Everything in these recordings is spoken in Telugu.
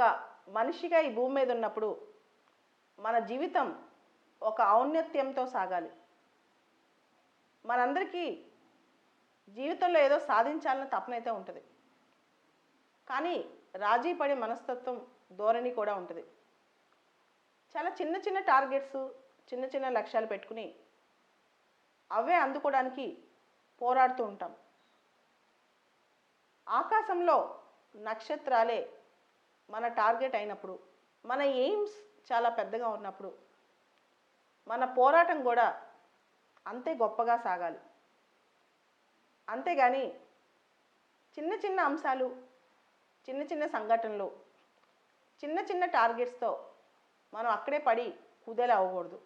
ఒక మనిషిగా ఈ భూమి మీద ఉన్నప్పుడు మన జీవితం ఒక ఔన్నత్యంతో సాగాలి. మనందరికీ జీవితంలో ఏదో సాధించాలన్న తపనైతే ఉంటుంది. కానీ రాజీ పడే మనస్తత్వం ధోరణి కూడా ఉంటుంది. చాలా చిన్న చిన్న టార్గెట్స్ చిన్న చిన్న లక్ష్యాలు పెట్టుకుని అవే అందుకోవడానికి పోరాడుతూ ఉంటాం. ఆకాశంలో నక్షత్రాలే మన టార్గెట్ అయినప్పుడు మన ఎయిమ్స్ చాలా పెద్దగా ఉన్నప్పుడు మన పోరాటం కూడా అంతే గొప్పగా సాగాలి. అంతేగాని చిన్న చిన్న అంశాలు చిన్న చిన్న సంఘటనలు చిన్న చిన్న టార్గెట్స్తో మనం అక్కడే పడి కుదేలా అవ్వకూడదు.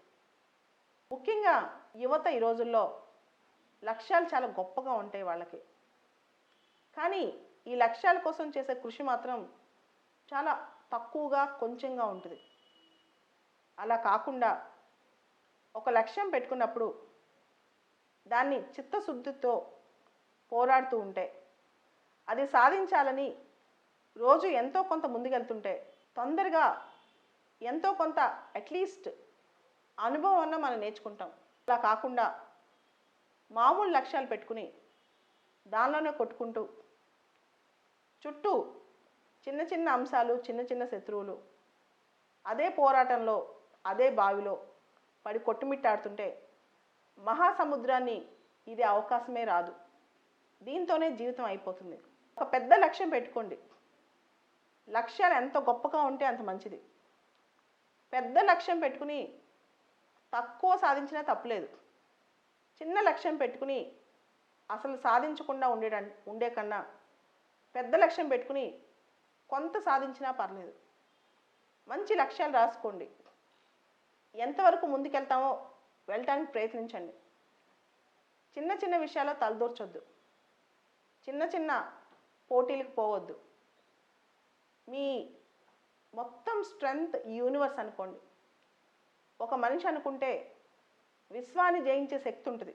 ముఖ్యంగా యువత ఈ రోజుల్లో లక్ష్యాలు చాలా గొప్పగా ఉంటాయి వాళ్ళకి. కానీ ఈ లక్ష్యాల కోసం చేసే కృషి మాత్రం చాలా తక్కువగా కొంచెంగా ఉంటుంది. అలా కాకుండా ఒక లక్ష్యం పెట్టుకున్నప్పుడు దాన్ని చిత్తశుద్ధితో పోరాడుతూ ఉంటే అది సాధించాలని రోజు ఎంతో కొంత ముందుకెళ్తుంటే తొందరగా ఎంతో కొంత అట్లీస్ట్ అనుభవం అన్న మనం నేర్చుకుంటాం. అలా కాకుండా మామూలు లక్ష్యాలు పెట్టుకుని దానిలోనే కొట్టుకుంటూ చుట్టూ చిన్న చిన్న అంశాలు చిన్న చిన్న శత్రువులు. అదే పోరాటంలో అదే బావిలో పడి కొట్టుమిట్టాడుతుంటే మహాసముద్రాన్ని ఇది అవకాశమే రాదు. దీంతోనే జీవితం అయిపోతుంది. ఒక పెద్ద లక్ష్యం పెట్టుకోండి. లక్ష్యాలు ఎంత గొప్పగా ఉంటే అంత మంచిది. పెద్ద లక్ష్యం పెట్టుకుని తక్కువ సాధించినా తప్పులేదు. చిన్న లక్ష్యం పెట్టుకుని అసలు సాధించకుండా ఉండే ఉండే కన్నా పెద్ద లక్ష్యం పెట్టుకుని కొంత సాధించినా పర్లేదు. మంచి లక్ష్యాలు రాసుకోండి. ఎంతవరకు ముందుకెళ్తామో వెళ్ళటానికి ప్రయత్నించండి. చిన్న చిన్న విషయాల్లో తలదూర్చొద్దు. చిన్న చిన్న పోటీలకు పోవద్దు. మీ మొత్తం స్ట్రెంగ్త్ యూనివర్స్ అనుకోండి. ఒక మనిషి అనుకుంటే విశ్వాన్ని జయించే శక్తి ఉంటుంది.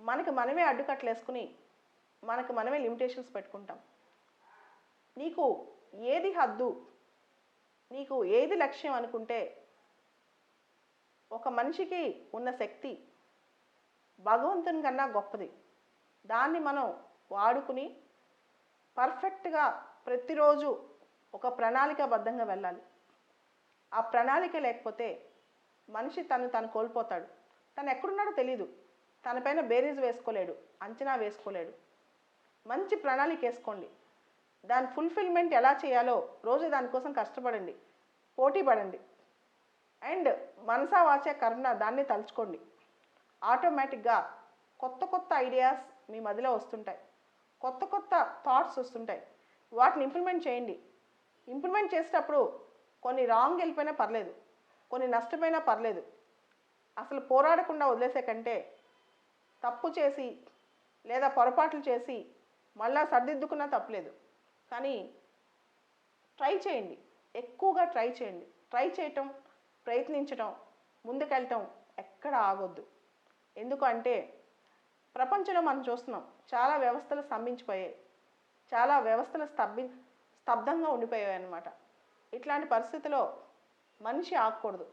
మనకి మనమే అడ్డుకట్లేసుకుని మనకి మనమే లిమిటేషన్స్ పెట్టుకుంటాం. నీకు ఏది హద్దు? నీకు ఏది లక్ష్యం అనుకుంటే ఒక మనిషికి ఉన్న శక్తి భగవంతుని కన్నా గొప్పది. దాన్ని మనం వాడుకుని పర్ఫెక్ట్గా ప్రతిరోజు ఒక ప్రణాళికాబద్ధంగా వెళ్ళాలి. ఆ ప్రణాళిక లేకపోతే మనిషి తను తను కోల్పోతాడు. తను ఎక్కడున్నాడో తెలియదు తనపైన బేరీజ్ వేసుకోలేడు అంచనా వేసుకోలేడు. మంచి ప్రణాళిక వేసుకోండి. దాని ఫుల్ఫిల్మెంట్ ఎలా చేయాలో రోజు దానికోసం కష్టపడండి పోటీ పడండి. అండ్ మనసా వాచే కర్మ దాన్ని తలుచుకోండి. ఆటోమేటిక్గా కొత్త కొత్త ఐడియాస్ మీ మదిలో వస్తుంటాయి. కొత్త కొత్త థాట్స్ వస్తుంటాయి. వాటిని ఇంప్లిమెంట్ చేయండి. ఇంప్లిమెంట్ చేసేటప్పుడు కొన్ని రాంగ్ వెళ్ళిపోయినా పర్లేదు కొన్ని నష్టపోయినా పర్లేదు. అసలు పోరాడకుండా వదిలేసే కంటే తప్పు చేసి లేదా పొరపాట్లు చేసి మళ్ళా సర్దిద్దుకున్నా తప్పలేదు. కానీ ట్రై చేయండి. ఎక్కువగా ట్రై చేయండి. ట్రై చేయటం ప్రయత్నించటం ముందుకెళ్ళటం ఎక్కడ ఆగొద్దు. ఎందుకంటే ప్రపంచంలో మనం చూస్తున్నాం చాలా వ్యవస్థలు స్తంభించిపోయాయి. చాలా వ్యవస్థలు స్తబ్ స్తబ్దంగా ఉండిపోయాయి అన్నమాట. ఇట్లాంటి పరిస్థితిలో మనిషి ఆగకూడదు.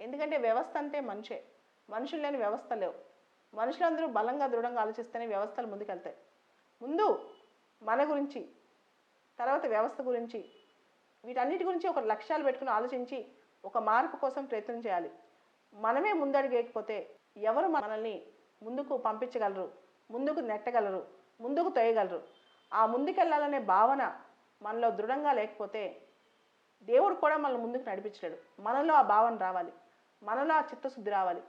ఎందుకంటే వ్యవస్థ అంటే మనిషే. మనుషులు లేని వ్యవస్థ లేవు. మనుషులందరూ బలంగా దృఢంగా ఆలోచిస్తేనే వ్యవస్థలు ముందుకెళ్తాయి. ముందు మన గురించి తర్వాత వ్యవస్థ గురించి వీటన్నిటి గురించి ఒక లక్ష్యాలు పెట్టుకుని ఆలోచించి ఒక మార్పు కోసం ప్రయత్నం చేయాలి. మనమే ముందడిగేయకపోతే ఎవరు మనల్ని ముందుకు పంపించగలరు ముందుకు నెట్టగలరు ముందుకు తోయగలరు? ఆ ముందుకెళ్ళాలనే భావన మనలో దృఢంగా లేకపోతే దేవుడు కూడా మనల్ని ముందుకు నడిపించలేడు. మనలో ఆ భావన రావాలి. మనలో ఆ చిత్తశుద్ధి రావాలి.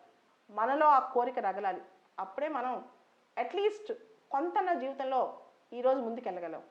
మనలో ఆ కోరిక రగలాలి. అప్పుడే మనం అట్లీస్ట్ కొంత నా జీవితంలో ఈరోజు ముందుకెళ్ళగలం.